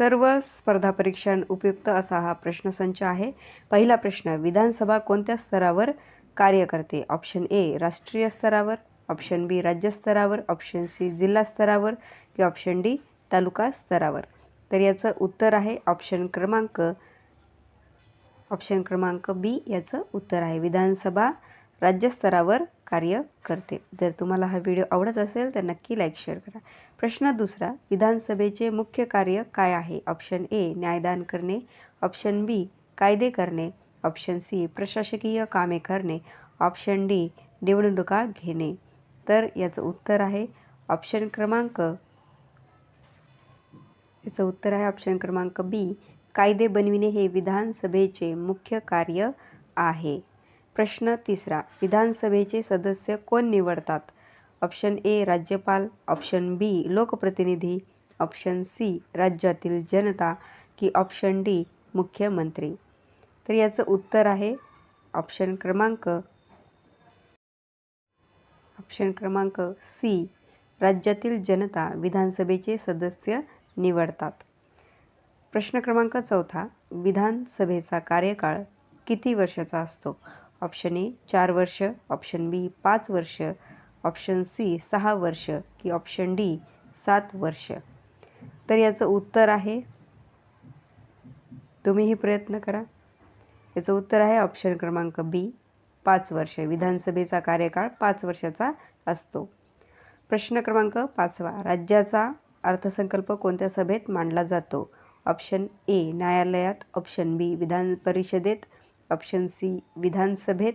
सर्व स्पर्धा परीक्षां उपयुक्त असा हा प्रश्नसंच आहे. पहिला प्रश्न विधानसभा कोणत्या स्तरावर कार्य करते ऑप्शन ए राष्ट्रीय स्तरावर ऑप्शन बी राज्यस्तरावर ऑप्शन सी जिल्हा स्तरावर की ऑप्शन डी तालुका स्तरावर? तर याचं उत्तर आहे ऑप्शन क्रमांक ऑप्शन क्रमांक बी याचं उत्तर आहे. विधानसभा राज्यस्तरावर कार्य करते. जर तुम्हाला हा व्हिडिओ आवडत असेल तर नक्की लाईक शेअर करा. प्रश्न दुसरा विधानसभेचे मुख्य कार्य काय आहे? ऑप्शन ए न्यायदान करणे. ऑप्शन बी कायदे करणे. ऑप्शन सी प्रशासकीय कामे करणे. ऑप्शन डी निवडणुका घेणे. तर याचं उत्तर आहे ऑप्शन क्रमांक याचं उत्तर आहे ऑप्शन क्रमांक बी कायदे बनविणे हे विधानसभेचे मुख्य कार्य आहे. प्रश्न तिसरा विधानसभेचे सदस्य कोण निवडतात? ऑप्शन ए राज्यपाल. ऑप्शन बी लोकप्रतिनिधी. ऑप्शन सी राज्यातील जनता. की ऑप्शन डी मुख्यमंत्री. तर याचं उत्तर आहे ऑप्शन क्रमांक ऑप्शन क्रमांक सी राज्यातील जनता विधानसभेचे सदस्य निवडतात. प्रश्न क्रमांक चौथा विधानसभेचा कार्यकाळ किती वर्षाचा असतो? ऑप्शन ए चार वर्ष. ऑप्शन बी पाच वर्ष. ऑप्शन सी सहा वर्ष. की ऑप्शन डी सात वर्ष. तर याचं उत्तर आहे तुम्हीही प्रयत्न करा. याचं उत्तर आहे ऑप्शन क्रमांक बी पाच वर्ष. विधानसभेचा कार्यकाळ पाच वर्षाचा असतो. प्रश्न क्रमांक पाचवा. राज्याचा अर्थसंकल्प कोणत्या सभेत मांडला जातो? ऑप्शन ए न्यायालयात. ऑप्शन बी विधान परिषदेत. ऑप्शन सी विधानसभेत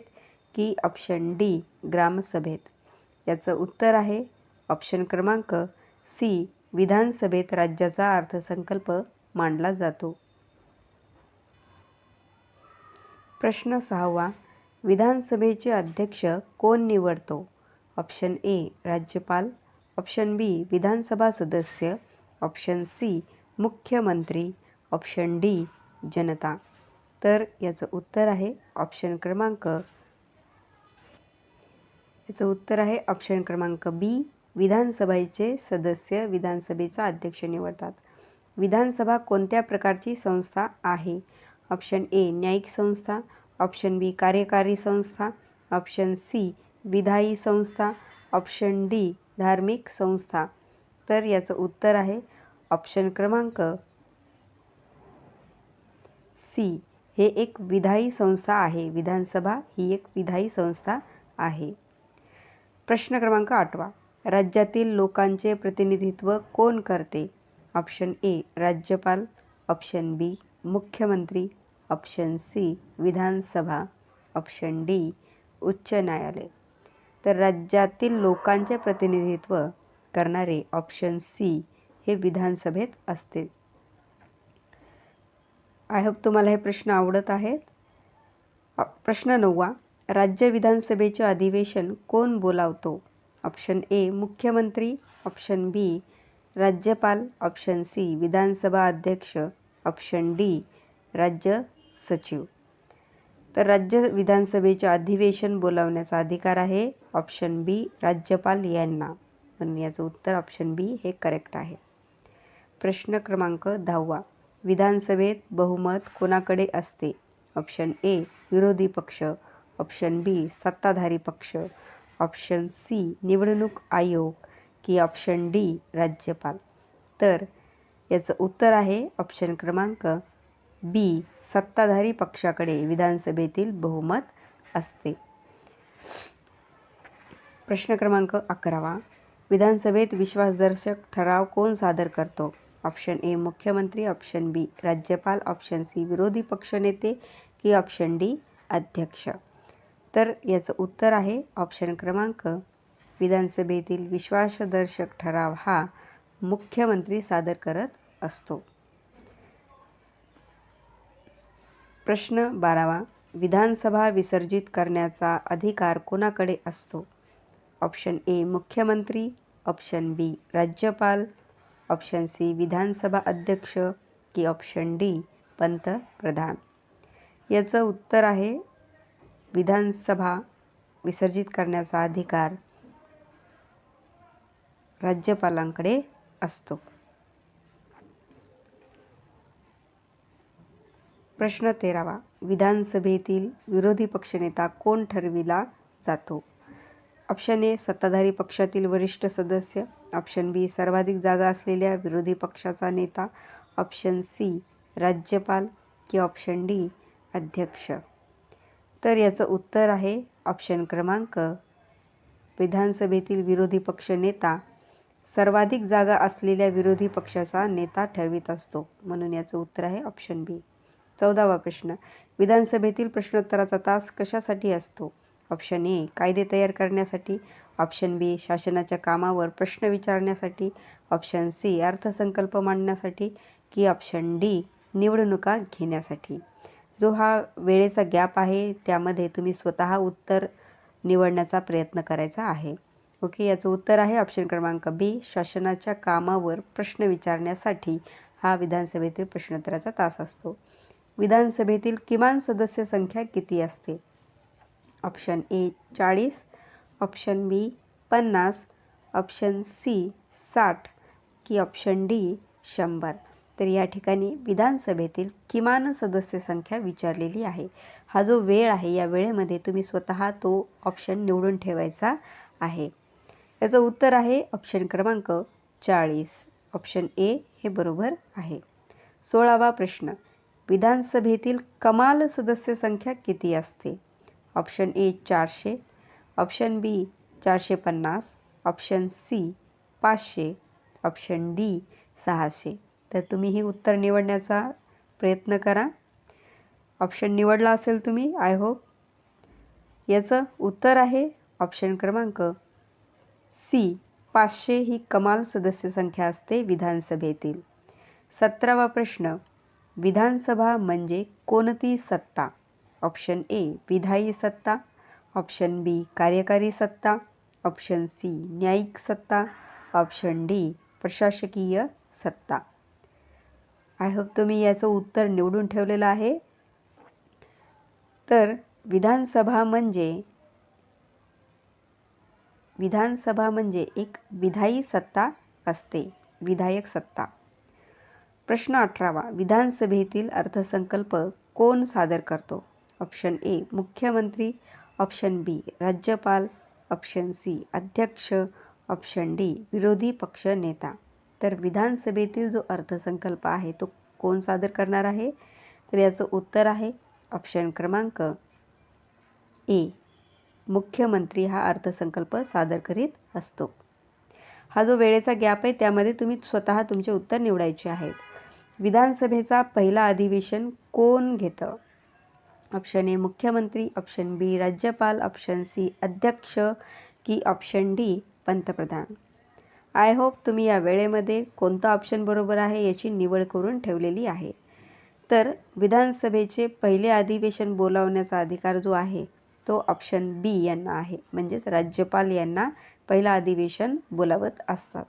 की ऑप्शन डी ग्रामसभेत? याचं उत्तर आहे ऑप्शन क्रमांक सी विधानसभेत राज्याचा अर्थसंकल्प मांडला जातो. प्रश्न सहावा विधानसभेचे अध्यक्ष कोण निवडतो? ऑप्शन ए राज्यपाल ऑप्शन बी विधानसभा सदस्य ऑप्शन सी मुख्यमंत्री ऑप्शन डी जनता. तर याचं उत्तर आहे ऑप्शन क्रमांक. याचं उत्तर आहे ऑप्शन क्रमांक बी विधानसभेचे सदस्य विधानसभेचा अध्यक्ष निवडतात. विधानसभा कोणत्या प्रकारची संस्था आहे? ऑप्शन ए न्यायिक संस्था. ऑप्शन बी कार्यकारी संस्था. ऑप्शन सी विधायी संस्था. ऑप्शन डी धार्मिक संस्था. तर याचं उत्तर आहे ऑप्शन क्रमांक सी हे एक विधायी संस्था आहे. विधानसभा ही एक विधायी संस्था आहे. प्रश्न क्रमांक आठवा. राज्यातील लोकांचे प्रतिनिधित्व कोण करते? ऑप्शन ए राज्यपाल. ऑप्शन बी मुख्यमंत्री. ऑप्शन सी विधानसभा. ऑप्शन डी उच्च न्यायालय. तर राज्यातील लोकांचे प्रतिनिधित्व करणारे ऑप्शन सी हे विधानसभेत असते आय होप तुम्हाला हे प्रश्न आवडत आहेत. प्रश्न नववा राज्य विधानसभेचे अधिवेशन कोण बोलावतो? ऑप्शन ए मुख्यमंत्री. ऑप्शन बी राज्यपाल. ऑप्शन सी विधानसभा अध्यक्ष. ऑप्शन डी राज्य सचिव. तर राज्य विधानसभेचे अधिवेशन बोलावण्याचा अधिकार आहे. ऑप्शन बी राज्यपाल यांना. पण याचं उत्तर ऑप्शन बी हे करेक्ट आहे. प्रश्न क्रमांक दहावा विधानसभेत बहुमत कोणाकडे असते? ऑप्शन ए विरोधी पक्ष. ऑप्शन बी सत्ताधारी पक्ष. ऑप्शन सी निवडणूक आयोग. की ऑप्शन डी राज्यपाल. तर याचं उत्तर आहे ऑप्शन क्रमांक बी सत्ताधारी पक्षाकडे विधानसभेतील बहुमत असते. प्रश्न क्रमांक अकरावा. विधानसभेत विश्वासदर्शक ठराव कोण सादर करतो? ऑप्शन ए मुख्यमंत्री ऑप्शन बी राज्यपाल ऑप्शन सी विरोधी पक्षनेते की ऑप्शन डी अध्यक्ष. तर याचं उत्तर आहे ऑप्शन क्रमांक विधानसभेतील विश्वासदर्शक ठराव हा मुख्यमंत्री सादर करत असतो. प्रश्न बारावा विधानसभा विसर्जित करण्याचा अधिकार कोणाकडे असतो? ऑप्शन ए मुख्यमंत्री ऑप्शन बी राज्यपाल ऑप्शन सी विधानसभा अध्यक्ष की ऑप्शन डी पंतप्रधान. याचं उत्तर आहे विधानसभा विसर्जित करण्याचा अधिकार राज्यपालांकडे असतो. प्रश्न तेरावा विधानसभेतील विरोधी पक्षनेता कोण ठरविला जातो? ऑप्शन ए सत्ताधारी पक्षातील वरिष्ठ सदस्य. ऑप्शन बी सर्वाधिक जागा असलेल्या विरोधी पक्षाचा नेता. ऑप्शन सी राज्यपाल. की ऑप्शन डी अध्यक्ष. तर याचं उत्तर आहे ऑप्शन क्रमांक विधानसभेतील विरोधी पक्ष नेता. सर्वाधिक जागा असलेल्या विरोधी पक्षाचा नेता ठरवित असतो. म्हणून याचं उत्तर आहे ऑप्शन बी. चौदावा प्रश्न. विधानसभेतील प्रश्नोत्तराचा तास कशासाठी असतो? ऑप्शन ए कायदे तयार करण्यासाठी. ऑप्शन बी शासनाच्या कामावर प्रश्न विचारण्यासाठी. ऑप्शन सी अर्थसंकल्प मांडण्यासाठी. की ऑप्शन डी निवडणुका घेण्यासाठी. जो हा वेळेचा गॅप आहे त्यामध्ये तुम्ही स्वतः उत्तर निवडण्याचा प्रयत्न करायचा आहे. ओके याचं उत्तर आहे ऑप्शन क्रमांक बी शासनाच्या कामावर प्रश्न विचारण्यासाठी. हा विधानसभेतील प्रश्नोत्तराचा तास असतो. विधानसभेतील किमान सदस्य संख्या किती असते? ऑप्शन ए चाळीस ऑप्शन बी पन्नास ऑप्शन सी साठ की ऑप्शन डी शंभर. तर या ठिकाणी विधानसभेतील किमान सदस्य संख्या विचारलेली आहे. हा जो वेळ आहे या वेळेमध्ये तुम्ही स्वतः तो ऑप्शन निवडून ठेवायचा आहे. याचं उत्तर आहे ऑप्शन क्रमांक चाळीस. ऑप्शन ए हे बरोबर आहे. सोळावा प्रश्न. विधानसभेतील कमाल सदस्य संख्या किती असते? ऑप्शन ए चारशे ऑप्शन बी चारशे पन्नास ऑप्शन सी पाचशे ऑप्शन डी सहाशे. तर तुम्ही ही उत्तर निवडण्याचा प्रयत्न करा. ऑप्शन निवडला असेल तुम्ही आय होप याचं उत्तर आहे ऑप्शन क्रमांक सी. पाचशे ही कमाल सदस्य संख्या असते विधानसभेतील. सतरावा प्रश्न विधानसभा म्हणजे कोणती सत्ता? ऑप्शन ए विधायी सत्ता. ऑप्शन बी कार्यकारी सत्ता. ऑप्शन सी न्यायिक सत्ता. ऑप्शन डी प्रशासकीय सत्ता. आय होप तुम्ही याचं उत्तर निवडून ठेवलेलं आहे. तर विधानसभा म्हणजे विधानसभा म्हणजे एक विधायी सत्ता असते विधायक सत्ता. प्रश्न अठरावा विधानसभेतील अर्थसंकल्प कोण सादर करतो? ऑप्शन ए मुख्यमंत्री ऑप्शन बी राज्यपाल ऑप्शन सी अध्यक्ष ऑप्शन डी विरोधी पक्ष नेता. तर विधानसभेतील जो अर्थसंकल्प आहे तो कोण सादर करणार आहे? तर याचं उत्तर आहे ऑप्शन क्रमांक ए. मुख्यमंत्री हा अर्थसंकल्प सादर करीत असतो. हा जो वेळेचा गॅप आहे त्यामध्ये तुम्ही स्वतः तुमचे उत्तर निवडायचे आहेत. विधानसभेचा पहिला अधिवेशन कोण घेतं? ऑप्शन ए मुख्यमंत्री ऑप्शन बी राज्यपाल ऑप्शन सी अध्यक्ष की ऑप्शन डी पंतप्रधान. आय होप तुम्ही या वेळेमध्ये कोणता ऑप्शन बरोबर आहे याची निवड करून ठेवलेली आहे. तर विधानसभेचे पहिले अधिवेशन बोलावण्याचा अधिकार जो आहे तो ऑप्शन बी यांना आहे. म्हणजेच राज्यपाल यांना पहिला अधिवेशन बोलावत असतात.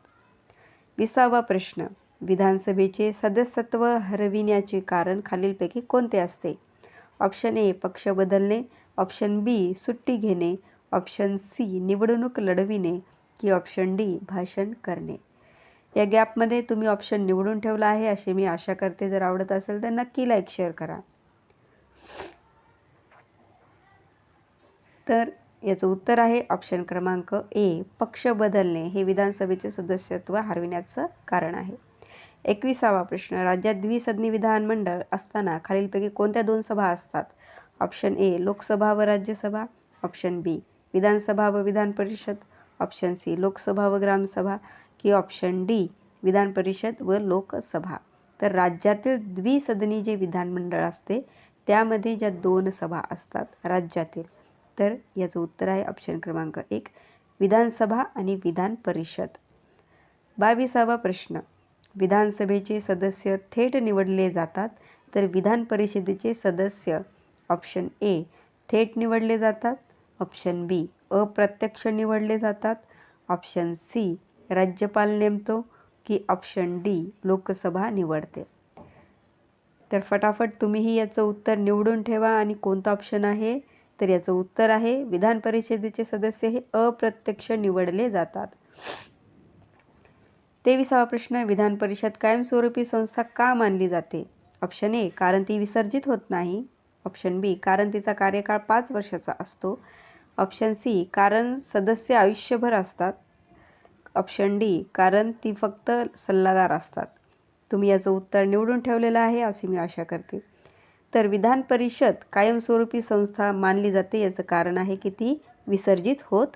विसावा प्रश्न. विधानसभेचे सदस्यत्व हरविण्याचे कारण खालीलपैकी कोणते असते? ऑप्शन ए पक्ष बदलणे. ऑप्शन बी सुट्टी घेणे. ऑप्शन सी निवडणूक लढविणे की ऑप्शन डी भाषण करणे. या गॅपमध्ये तुम्ही ऑप्शन निवडून ठेवला आहे अशी मी आशा करते. जर आवडत असेल तर नक्की लाईक शेअर करा. तर याचं उत्तर आहे ऑप्शन क्रमांक ए पक्ष बदलणे. हे विधानसभेचे सदस्यत्व हरविण्याचं कारण आहे. एकविसावा प्रश्न. राज्यात द्विसदनी विधानमंडळ असताना खालीलपैकी कोणत्या दोन सभा असतात? ऑप्शन ए लोकसभा व राज्यसभा. ऑप्शन बी विधानसभा व विधान परिषद. ऑप्शन सी लोकसभा व ग्रामसभा. की ऑप्शन डी विधान परिषद व लोकसभा. तर राज्यातील द्विसदनी जे विधानमंडळ असते त्यामध्ये ज्या दोन सभा असतात राज्यातील तर याचं उत्तर आहे ऑप्शन क्रमांक एक विधानसभा आणि विधान परिषद. बावीसावा प्रश्न. विधानसभेचे सदस्य थेट निवडले जातात तर विधान परिषदेचे सदस्य ऑप्शन ए थेट निवडले जातात ऑप्शन बी अप्रत्यक्ष निवडले जातात ऑप्शन सी राज्यपाल नेमतो की ऑप्शन डी लोकसभा निवडते. तर फटाफट तुम्हीही याचं उत्तर निवडून ठेवा आणि कोणतं ऑप्शन आहे? तर याचं उत्तर आहे विधान परिषदेचे सदस्य हे अप्रत्यक्ष निवडले जातात. तेविसावा प्रश्न विधान परिषद कायमस्वरूपी संस्था का मानली जाते? ऑप्शन ए कारण ती विसर्जित होत नाही. ऑप्शन बी कारण तिचा कार्यकाळ पाच वर्षाचा असतो. ऑप्शन सी कारण सदस्य आयुष्यभर असतात. ऑप्शन डी कारण ती फक्त सल्लागार असतात. तुम्ही याचं उत्तर निवडून ठेवलेलं आहे अशी मी आशा करते. तर विधान परिषद कायमस्वरूपी संस्था मानली जाते याचं कारण आहे की ती विसर्जित होत